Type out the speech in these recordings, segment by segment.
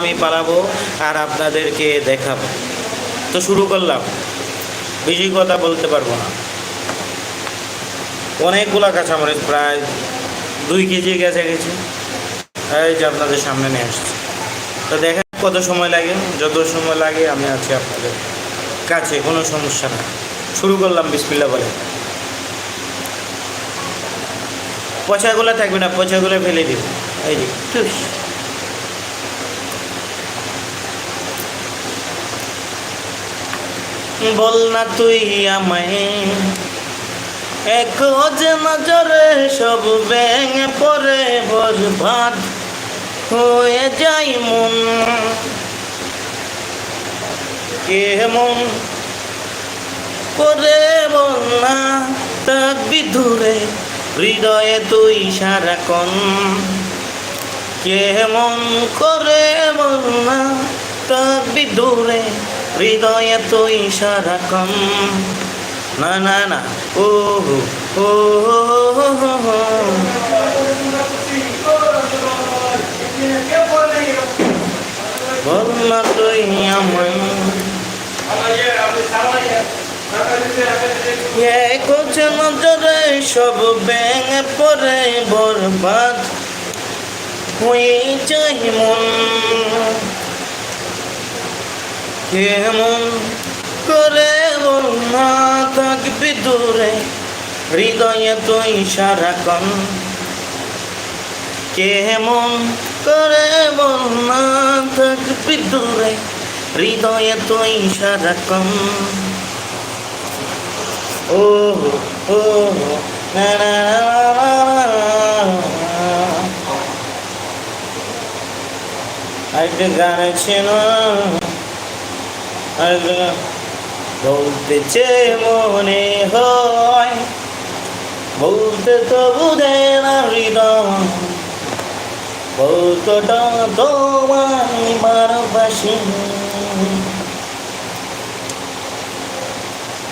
আমি পালাবো আর আপনাদেরকে দেখাবো। তো শুরু করলাম। বেশি কথা বলতে পারব না। অনেকগুলা কাঁচামরিচ প্রায় দুই কেজি গেছে গেছে। এই যে আপনাদের সামনে নিয়ে আসছি। তো দেখেন কত সময় লাগে, যত সময় লাগে আমি আছি আপনাদের কাছে, কোনো সমস্যা না শুরু করলাম বিসমিল্লা বলে। পচাগুলো থাকবে না, পচাগুলো ফেলে দিব। এই যে বল না তুই আমায়। এক যে নজরে সব ভেঙে পড়ে বরবাদ হয়ে যাই মন। কেমন করে বল না থাকবি দূরে হৃদয়ে তুই সারাক্ষণ। কেমন করে বল না থাকবি দূরে হৃদয়ে তুই সারাক্ষণ না না না। ও হো ও। বল না তুই আমায় করছে নজরে সব ভেঙে পড়ে বরবাদ। হয়ে যাই মন কেমন করে না থাকবি দূরে? হৃদয়ে তুই সারাক্ষণ কেমন করে না থাকবি দূরে? হৃদয়ে তুই সারাক্ষণ ও ও না না আছে না? গান। বলতেছে মনে হয়, বলতে তো বুঝে না হৃদয় কতটা তোমায় ভালোবাসি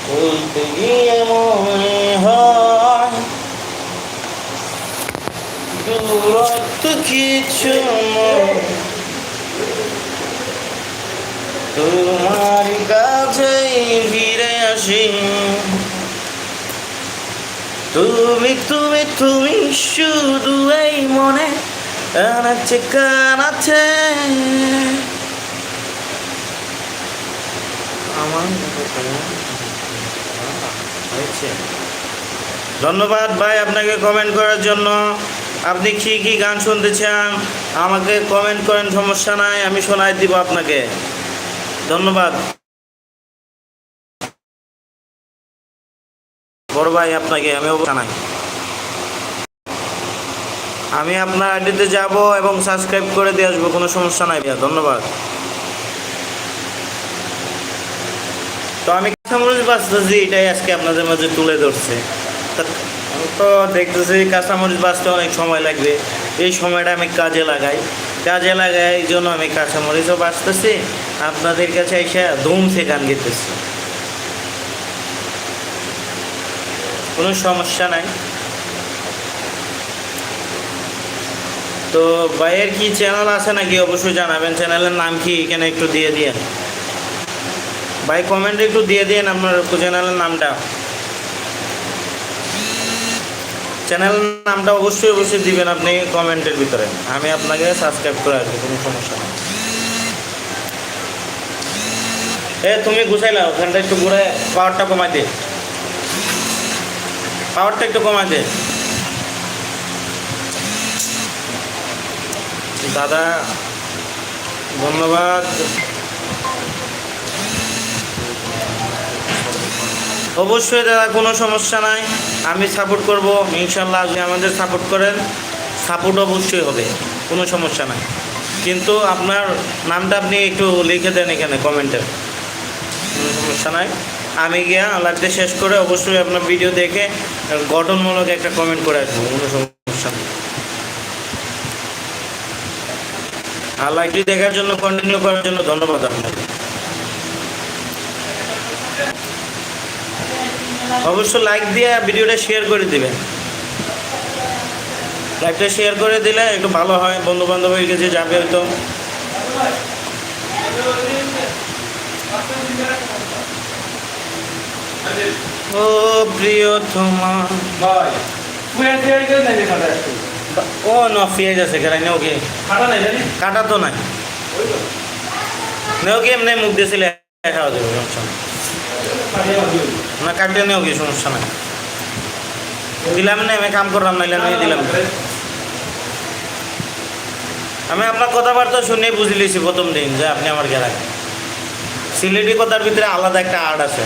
বলতে গিয়ে মনে হয়, দূরত্ব কিছু নয়। তোমার কাছেই ফিরে আসি। তুমি তুমি তুমি শুধু এই মনে কানাচ্ছে কানাচ্ছে ধন্যবাদ ভাই আপনাকে কমেন্ট করার জন্য। আপনি কি কি গান শুনতে চান? আমাকে কমেন্ট করেন, সমস্যা নাই, আমি শোনাই দিব আপনাকে। ধন্যবাদ। বড় ভাই আপনাকে আমি জানাই। আমি আপনার আইডিতে যাব এবং সাবস্ক্রাইব করে দিয়ে আসব, কোনো সমস্যা নাই ভাইয়া, ধন্যবাদ। তো আমি কাঁচামরিচ বাঁচতেছি এটাই আজকে আপনাদের মাঝে তুলে ধরছে। তা দেখতেছি কাঁচামরিচ বাঁচতে অনেক সময় লাগবে। এই সময়টা আমি কাজে লাগাই। কাজে লাগাই, এই জন্য আমি কাঁচামরিচও বাঁচতেছি। আপনাদের কাছে এসে ধুম সে গান গেতেছি। কোনো সমস্যা নাই। তো ভাইয়ের কি চ্যানেল আছে নাকি? অবশ্যই জানাবেন। চ্যানেলের নাম কি? এখানে একটু দিয়ে দিয়ে ভাই কমেন্টে একটু দিয়ে দিন আপনার চ্যানেলের নামটা। চ্যানেলের নামটা অবশ্যই অবশ্যই দিবেন আপনি কমেন্টের ভিতরে। আমি আপনাকে সাবস্ক্রাইব করে আসব কোনো সমস্যা নেই। এ, তুমি গুছাইলা ওখানটা একটু ঘুরে পাওয়ারটা কমাই দে। পাওয়ারটা একটু কমাই দে। দাদা, ধন্যবাদ। অবশ্যই দাদা, কোনো সমস্যা নাই। আমি সাপোর্ট করব ইনশাল্লাহ আপনি আমাদের সাপোর্ট করেন সাপোর্ট অবশ্যই হবে, কোনো সমস্যা নাই। কিন্তু আপনার নামটা আপনি একটু লিখে দেন এখানে কমেন্টে সমস্যা নাই। আমি গিয়া লাইভটা শেষ করে অবশ্যই আপনার ভিডিও দেখে গঠনমূলক একটা কমেন্ট করে আসব, কোনো সমস্যা নেই। আর লাইভটি দেখার জন্য কন্টিনিউ করার জন্য ধন্যবাদ আপনাকে। অবশ্য লাইক দিয়ে ভিডিওটা শেয়ার করে দিবেন। লাইভটা শেয়ার করে দিলে একটু ভালো হয় বন্ধু বান্ধবের কাছে যাবে হয়তো। ও প্রিয় তোমার। ভাই ও ন পেঁয়াজ আছে কেন ওকে খাটা নাই জানি? কাটা তো নাই। নেও কি এমনি মুখ দিয়েছিলে খাওয়া দেবে সমস্যা না কাটিয়ে নেও কি সমস্যা নাই। দিলাম না আমি কাম করলাম নাইলে আমি দিলাম। আমি আপনার কথাবার্তা শুনে বুঝে লিছি প্রথম দিন যে আপনি আমার গেলা সিলেটি কথার ভিতরে আলাদা একটা আর্ট আছে।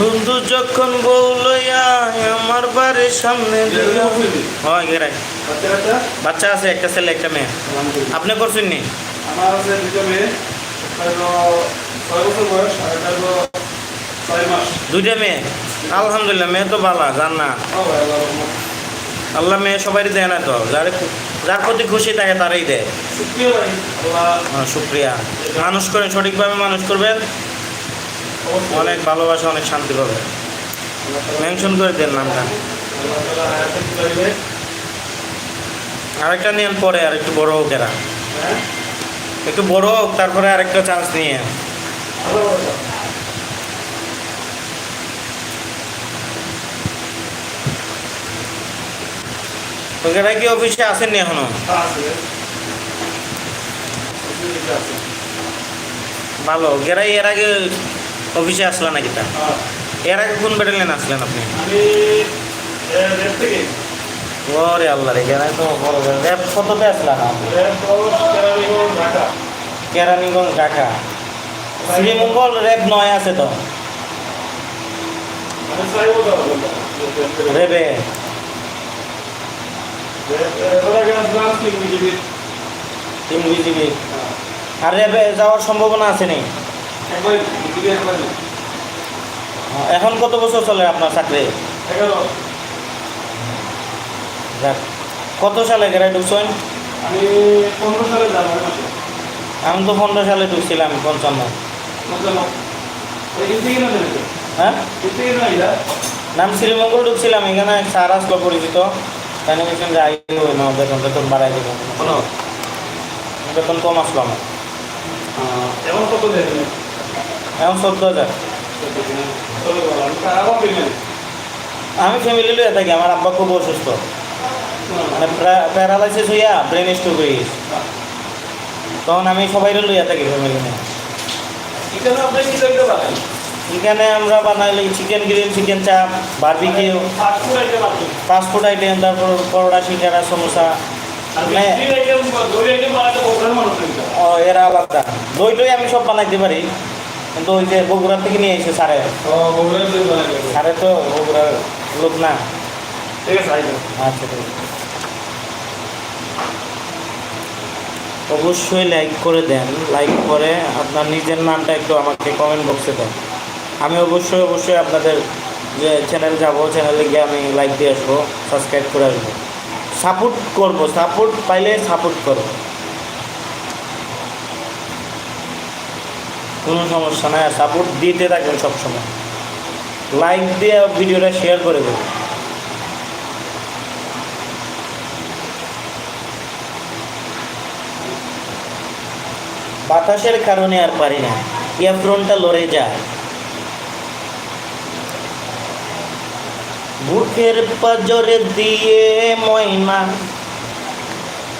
বন্ধু যখন বউলইয়া আমার বাড়ির সামনে হয় গেরাই। বাচ্চা আছে একটা ছেলে একটা মেয়ে। আপনি করছেন নি? আমার আছে দুটো মেয়ে। ছয় বছর বয়স আর একটা ছয় মাস। দুইটা মেয়ে? আলহামদুলিল্লাহ মেয়ে তো ভালো জান না। আল্লাহ মেয়ে সবারই দেয় না তো? যার যার প্রতি খুশি থাকে তারাই দেয়। শুক্রিয়া হ্যাঁ, মানুষ করেন সঠিকভাবে মানুষ করবেন। অনেক ভালোবাসা, অনেক শান্তি পাবে। মেনশন করে দেন নামটা। আরেকটা নিয়েন পরে আর একটু বড় হোক এরা। একটু বড় হোক, তারপরে আরেকটা চান্স নিয়ে। এরা কি অফিসে আসেননি এখনও? ভালো, গেরাই এর আগে অফিসে আসলেন নাকি তা? হ্যাঁ। এর আগে কোন বেটালিয়ান আসলেন আপনি? ওরে আল্লাহ রে গেরাই তো র্যাব কততে আসলেন কেরানীগঞ্জ ঢাকা। শ্রীমঙ্গল র্যাব নয় আছে তো? রেবে টিম বিজিবি আর র্যাবে যাওয়ার সম্ভাবনা আছে নি এখন কত বছর চলে আপনার চাকরি? কত সালে গেরাই ঢুকছেন? আমি পনেরো সালে জানুয়ারি মাসে আমি তো পনেরো সালে ঢুকছিলাম পঞ্চান্ন। হ্যাঁ? নাম শ্রীমঙ্গল ঢুকছিলাম এখানে স্যার আসলো পরিচিত। তাই বলছেন যে আইও না বেতন বেতন বাড়াই দেবেন বেতন কম আসলো আমার। এখন কত দেবেন? এখন চোদ্দ হাজার আমি ফ্যামিলি লইয়া থাকি আমার আব্বা খুব অসুস্থ। মানে প্যারালাইসিস হইয়া ব্রেন স্ট্রোক হয়ে গেছে। তখন আমি সবাই লইয়া থাকি ফ্যামিলি নিয়ে। এখানে আমরা বানাইলে chicken grill chicken chaap barbecue fast food item তারপর পরোটা সিঙ্গারা সমোসা। মানে এরা আলাদা। দই টই আমি সব বানাইতে পারি। কিন্তু ওই যে বগুড়া থেকে নিয়ে এসে বানাতে সারে তো বগুড়ার লোক না। ঠিক আছে আচ্ছা ঠিক আছে। অবশ্যই লাইক করে দেন লাইক করে আপনার নিজের নামটা একটু আমাকে কমেন্ট বক্সে দেন। আমি অবশ্যই অবশ্যই আপনাদের যে চ্যানেল যাব চ্যানেলে গিয়ে আমি লাইক দিয়ে আসব সাবস্ক্রাইব করে আসব। সাপোর্ট করব সাপোর্ট পাইলে সাপোর্ট করব কোনো সমস্যা নাই সাপোর্ট দিতে থাকবেন সবসময়। লাইক দিয়ে ভিডিওটা শেয়ার করে দেবেন। বাতাসের কারণে আর পারি না। ইয়াফ্রনটা লড়ে যায়। বুকের পাজরে দিয়ে ময়না,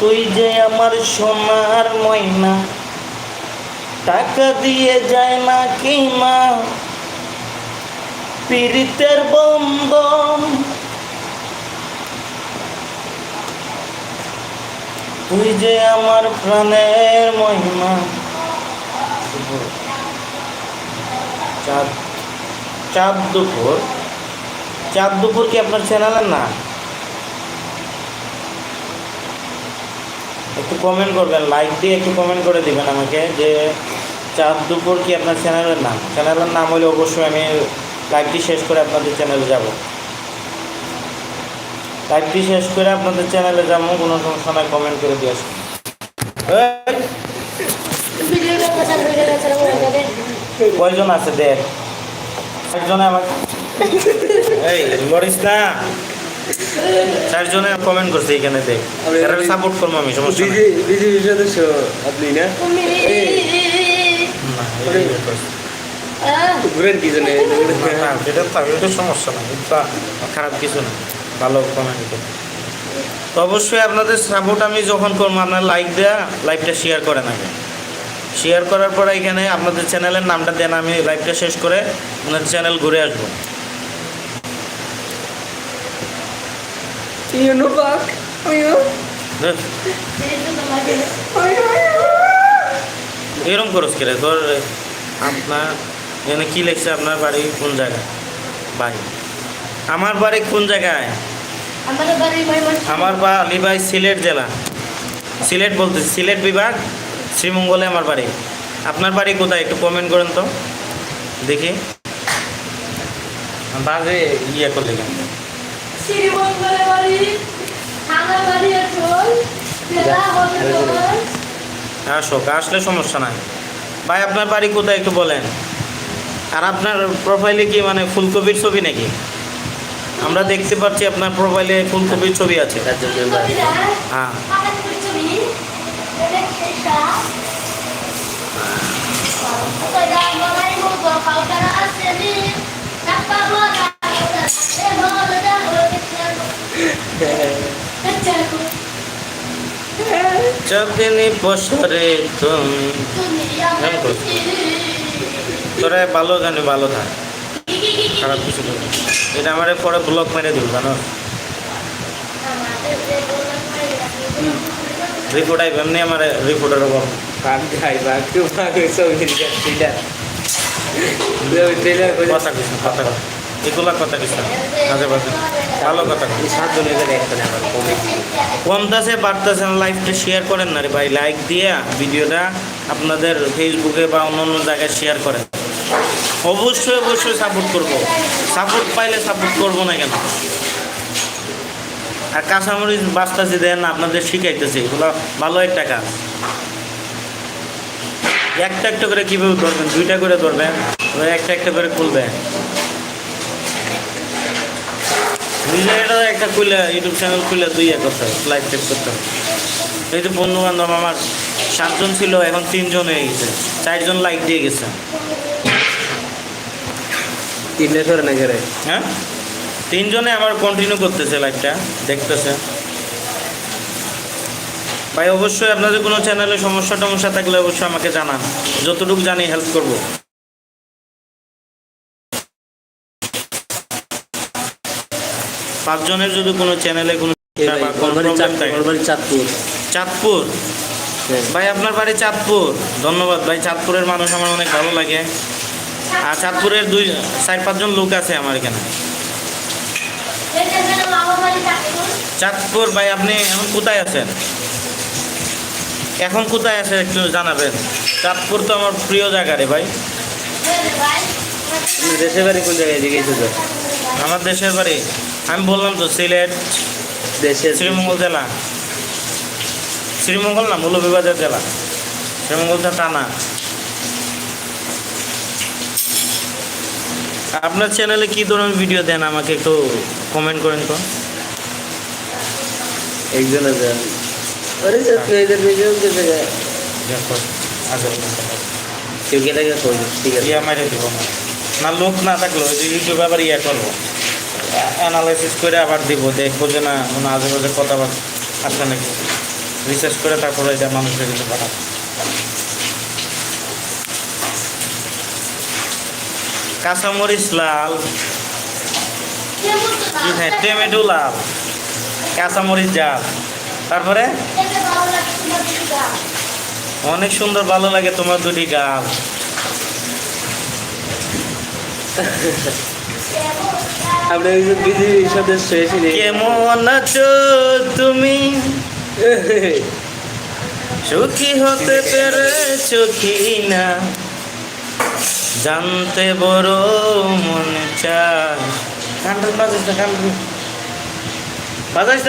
তুই যে আমার সোনার ময়না। টাকা দিয়ে যায় না কি মা। পীড়িতের বন্ধন। তুই যে আমার প্রাণের মহিমা। চাঁদ চাঁদ দুপুর। চাঁদ দুপুর কি আপনার চ্যানেলের না? একটু কমেন্ট করবেন লাইক দিয়ে একটু কমেন্ট করে দিবেন আমাকে যে চাঁদ দুপুর কি আপনার চ্যানেলের নাম? চ্যানেলের নাম হলে অবশ্যই আমি লাইভটি শেষ করে আপনাদের চ্যানেলে যাব। লাইভটি শেষ করে আপনাদের চ্যানেলে যাব কোনো সমস্যা নয় কমেন্ট করে দিয়ে আসুন। কয়জন আছে? দেখ চারজনে আমাকে এই লড়িস না। চারজনে কমেন্ট করছে এখানে দেখ। সাপোর্ট করব আমি সমস্যা আপনি না। ঘুরেন কি জন্য? না, এটা তো সমস্যা না এটা খারাপ কিছু না ভালো কমেন্ট তো অবশ্যই আপনাদের সাপোর্ট আমি যখন করব আপনার লাইক দেয়া লাইভটা শেয়ার করেন আগে। শেয়ার করার পরে এখানে আপনাদের চ্যানেলের নামটা দেন আমি লাইভটা শেষ করে আপনাদের চ্যানেল ঘুরে আসব। ইউনো পাক এরকম করস কে রে তোর আপনার এখানে কি লিখছে আপনার বাড়ি কোন জায়গায়? বাড়ি। আমার বাড়ি কোন জায়গায়? বাড়ি। আমার বা আলিবাই সিলেট জেলা। সিলেট বলতে সিলেট বিভাগ শ্রীমঙ্গলে আমার বাড়ি। আপনার বাড়ি কোথায়? একটু কমেন্ট করেন তো। দেখি। বাজে ইয়ে করলে কেন? শ্রীমঙ্গলের বাড়ি থানা বাড়ি আচল জেলা আসো আসলে সমস্যা নাই। ভাই, আপনার বাড়ি কোথায় একটু বলেন। আর আপনার প্রোফাইলে কি মানে ফুলকপির ছবি নাকি? আমরা দেখতে পাচ্ছি আপনার প্রোফাইলে ফুলকপির ছবি আছে। হ্যাঁ। চাঁদিনী বছরে তুমি। তোরা ভালো জানি ভালো থাক। খারাপ কিছু করবি। এটা আমার পরে ব্লক মেরে দিব জানো? রিপোর্ট আইব এমনি আমার রিপোর্টের অভাব পাক ছবি ট্রেলার ট্রেলার করে কথা কিছু কথা কথা এগুলা কিছু ভালো কথা কমতাছে বাড়তেছে না লাইভটা শেয়ার করেন না রে ভাই লাইক দিয়ে ভিডিওটা আপনাদের ফেসবুকে বা অন্য অন্য জায়গায় শেয়ার করেন। অবশ্যই অবশ্যই সাপোর্ট করব। সাপোর্ট পাইলে সাপোর্ট করব না কেন? আর কাঁচামরিচ বাস্তাছি দেন আপনাদের শিখাইতেছে এগুলো ভালো একটা কাজ। একটা একটা করে কীভাবে ধরবেন? দুইটা করে ধরবেন একটা একটা করে খুলবেন নিজের একটা খুলে ইউটিউব চ্যানেল খুলে দুই এক করতে হবে লাইভ চেক করতে হবে। এই যে বন্ধু বান্ধব আমার সাতজন ছিল এখন তিনজন হয়ে গেছে চারজন লাইক দিয়ে গেছে। তিনটে করে না করে হ্যাঁ? তিনজনে আমার কন্টিনিউ করতেছে লাইভটা দেখতেছে। ভাই অবশ্যই আপনাদের কোনো চ্যানেলে সমস্যা টমস্যা থাকলে অবশ্যই আমাকে জানান যতটুকু জানি হেল্প করব। পাঁচজনের যদি কোনো চ্যানেলে কোনো চাঁদপুর। চাঁদপুর? ভাই আপনার বাড়ি চাঁদপুর। ধন্যবাদ। ভাই চাঁদপুরের মানুষ আমার অনেক ভালো লাগে। আর চাঁদপুরের দুই চার পাঁচজন লোক আছে আমার এখানে। চাঁদপুর ভাই আপনি এখন কোথায় আছেন? এখন কোথায় আছে একটু জানাবেন। চাঁদপুর তো আমার প্রিয় জায়গা রে ভাই। দেশের বাড়ি কোন জায়গায় জিজ্ঞেস তো আমার দেশের বাড়ি। আমি বললাম তো সিলেট দেশের শ্রীমঙ্গল জেলা। শ্রীমঙ্গল না মৌলভীবাজার জেলা। শ্রীমঙ্গল তো টানা। আপনার চ্যানেলে কি ধরনের ভিডিও দেন আমাকে একটু কমেন্ট করেন তো। একজন আছে আরে স্যার ভিডিও দেখো আচ্ছা। কেউ ঠিক আছে। ইয়া মাইরে দিব। না লোক না থাকল যে ইউটিউবে আবার ইয়া করব। অ্যানালাইসিস করে আবার দিব দেখব যে না কোনো আজেবাজে কথা বার্তা আছে নাকি। রিসার্চ করে তারপরে এটা মানুষের কিছু পাঠাবো। কাঁচামরিচ লাল। খায় টমেটো লাল। কাঁচামরিচ জাল। তারপরে? অনেক সুন্দর ভালো লাগে তোমার দুটি গাল। কেমন আছো তুমি? সুখী হতে পেরেছ কি না। জানতে বড় মনে চায়। কান্ডন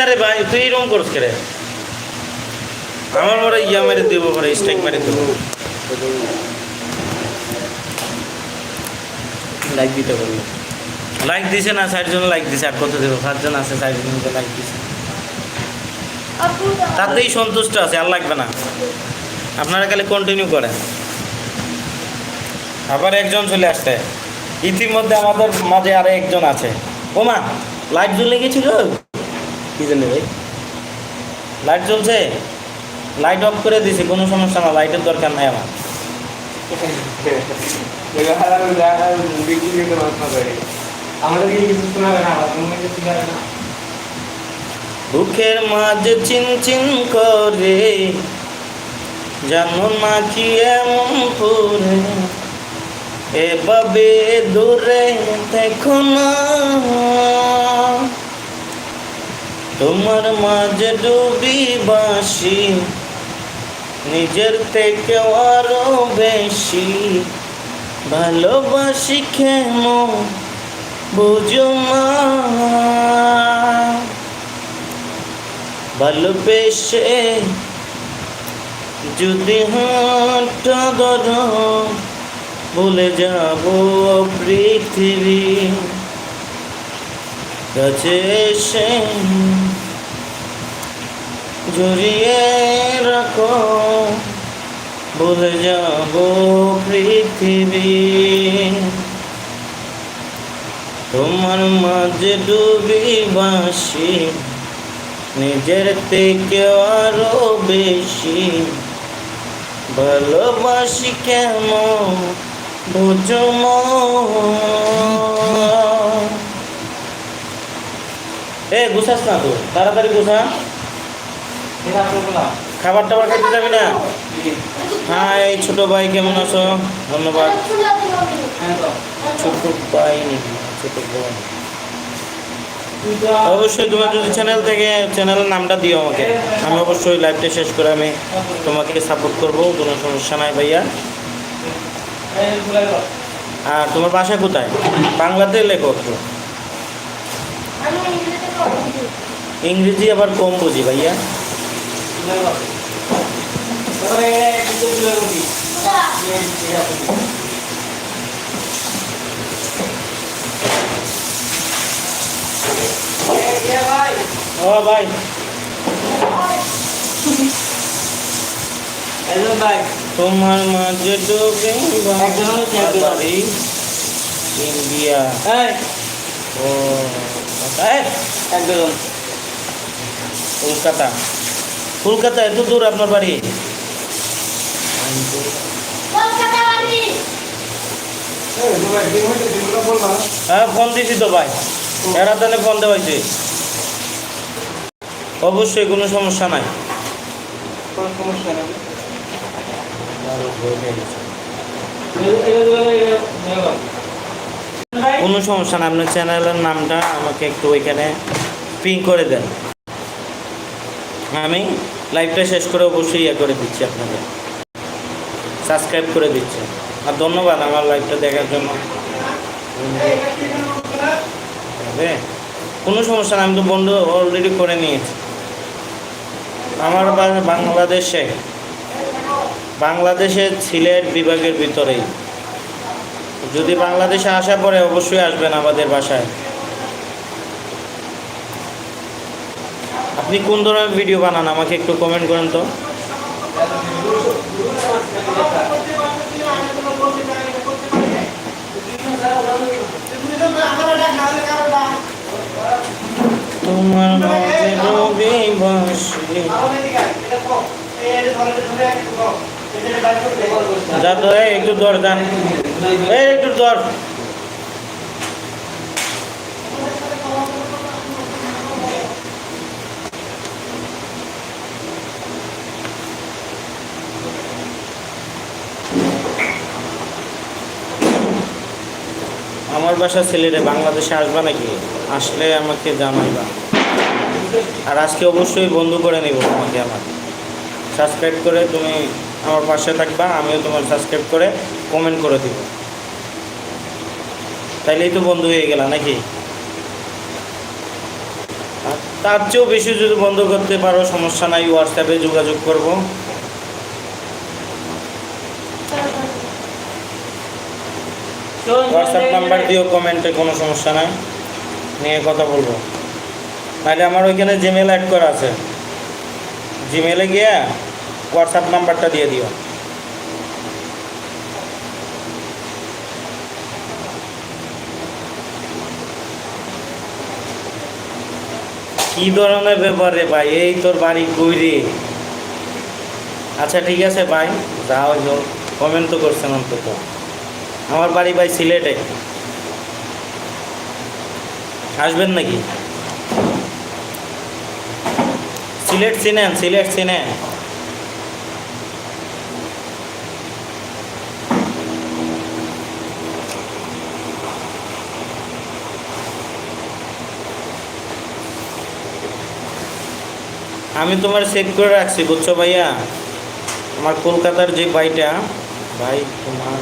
রে ভাই, তুই এরকম করছ রে? আমার মনে ইয়া মেরে দেবো পরে স্ট্রাইক মেরে দেবো। লাইক দিতে বলল লাইক দিছে না চারজন লাইক দিছে আর কত দেবো? সাতজন আছে চারজন লাইক দিছে। তাতেই সন্তুষ্ট আছে আর লাগবে না। আপনারা খালি কন্টিনিউ করেন। আবার একজন চলে আসছে। ইতিমধ্যে আমাদের মাঝে আরও একজন আছে। ওমা লাইট জ্বলে গেছিল? কি জানি ভাই? লাইট জ্বলছে? লাইট অফ করে দিছি কোনো সমস্যা না লাইটের দরকার নাই আমার। বুকের চিন চিন করে জানো না কি এমন পুরে এভাবে দূরে দেখো না। তোমার মাঝে ডুবি বাসি নিজের থেকে আরও বেশি ভালোবাসি কেন? বুঝো মা। ভালোবেসে যদি হাঁটা ধরো, ভুলে যাব পৃথিবী। কাছে এসে জড়িয়ে রাখো। ভুলে যাব পৃথিবী। তোমার মাঝে ডুবি বাসি নিজের থেকে আরও বেশি। ভালোবাসি কেমন বুঝো এ গুছাস না তো তাড়াতাড়ি গুছা। খাবার টাবার খাইতে যাবি না? এই ছোট ভাই, কেমন আছো? ধন্যবাদ। ছোট ভাই ছোট বোন। অবশ্যই তোমার যদি চ্যানেল থেকে চ্যানেলের নামটা দিও আমাকে। আমি অবশ্যই লাইভটা শেষ করে আমি তোমাকে সাপোর্ট করব, কোনো সমস্যা নাই ভাইয়া। আর তোমার বাসা কোথায়? বাংলাতে লেখো ইংরেজি আবার কম বুঝি ভাইয়া। তারপরে ভাই। ও ভাই। একজন ভাই। তোমার মাঝে ডুবে বাড়ি? ইন্ডিয়া। ও একজন। কলকাতা। কলকাতা এত দূর আপনার বাড়ি কলকাতা বাড়ি এই ভাই দিন হইতে দিনটা বলবা হ্যাঁ ফোন দিছি তো ভাই। এরা তাহলে ফোন দেওয়াইছে। অবশ্যই কোনো সমস্যা নাই। কোনো সমস্যা নেই। কোনো সমস্যা না আপনার চ্যানেলের নামটা আমাকে একটু ওইখানে পিং করে দেন। আমি লাইভটা শেষ করে অবশ্যই ইয়ে করে দিচ্ছি আপনাদের। সাবস্ক্রাইব করে দিচ্ছে। আর ধন্যবাদ আমার লাইভটা দেখার জন্য। কোনো সমস্যা না, আমি তো বন্ধু অলরেডি করে নিয়েছি। আমার বাংলাদেশে বাংলাদেশের সিলেট বিভাগের ভিতরেই। যদি বাংলাদেশে আসা পরে অবশ্যই আসবেন আমাদের বাসায়। আপনি কোন ধরনের ভিডিও বানান? আমাকে একটু কমেন্ট করেন তো। তোমার মাঝে রবি বসে। এই একটু দর দান। একটু দর আমার বাসা ছেলেরে বাংলাদেশে আসবা নাকি? আসলে আমাকে জানাইবা। আর আজকে অবশ্যই বন্ধু করে নিব তোমাকে আমার। সাবস্ক্রাইব করে তুমি আমার পাশে থাকবা, আমিও তোমার সাবস্ক্রাইব করে কমেন্ট করে দিব। তাইলেই তো বন্ধু হয়ে গেলা নাকি? তার চেয়েও বেশি যদি বন্ধ করতে পারো, সমস্যা নাই হোয়াটসঅ্যাপে যোগাযোগ করব। হোয়াটসঅ্যাপ নাম্বার দিও কমেন্টে কোনো সমস্যা নাই। নিয়ে কথা বলব। নাহলে আমার ওইখানে জিমেল অ্যাড করা আছে। জিমেলে গিয়ে হোয়াটসঅ্যাপ নাম্বারটা দিয়ে দিও। কি ধরনের ব্যাপার রে ভাই? এই তোর বাড়ি কইরে আচ্ছা ঠিক আছে ভাই যা হইল কমেন্ট তো করছেন অন্তত। আমার বাড়ি ভাই সিলেটে। আসবেন নাকি? সিলেট চিনেন সিলেট চিনেন। আমি তোমার সেভ করে রাখছি, বুঝছ ভাইয়া? আমার কলকাতার যে ভাইটা, ভাই তোমার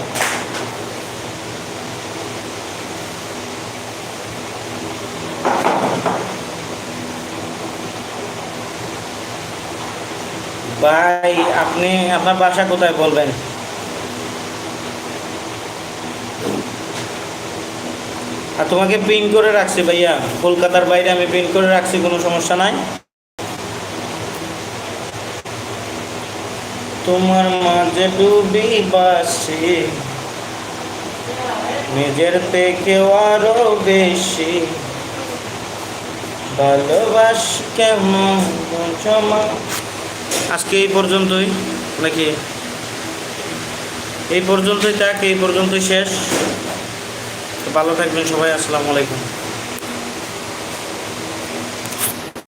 ভাই, আপনি আপনার বাসা কোথায় বলবেন? আর তোমাকে পিন করে রাখছি ভাইয়া। কলকাতার বাইরে আমি পিন করে রাখছি, কোনো সমস্যা নাই। তোমার মাঝে ডুবি বাসি, নিজের থেকেও আরও বেশি। ভালোবাস কেমন? আজকে এই পর্যন্তই, নাকি এই পর্যন্তই থাক, এই পর্যন্তই শেষ। ভালো থাকবেন সবাই, আসসালামু আলাইকুম।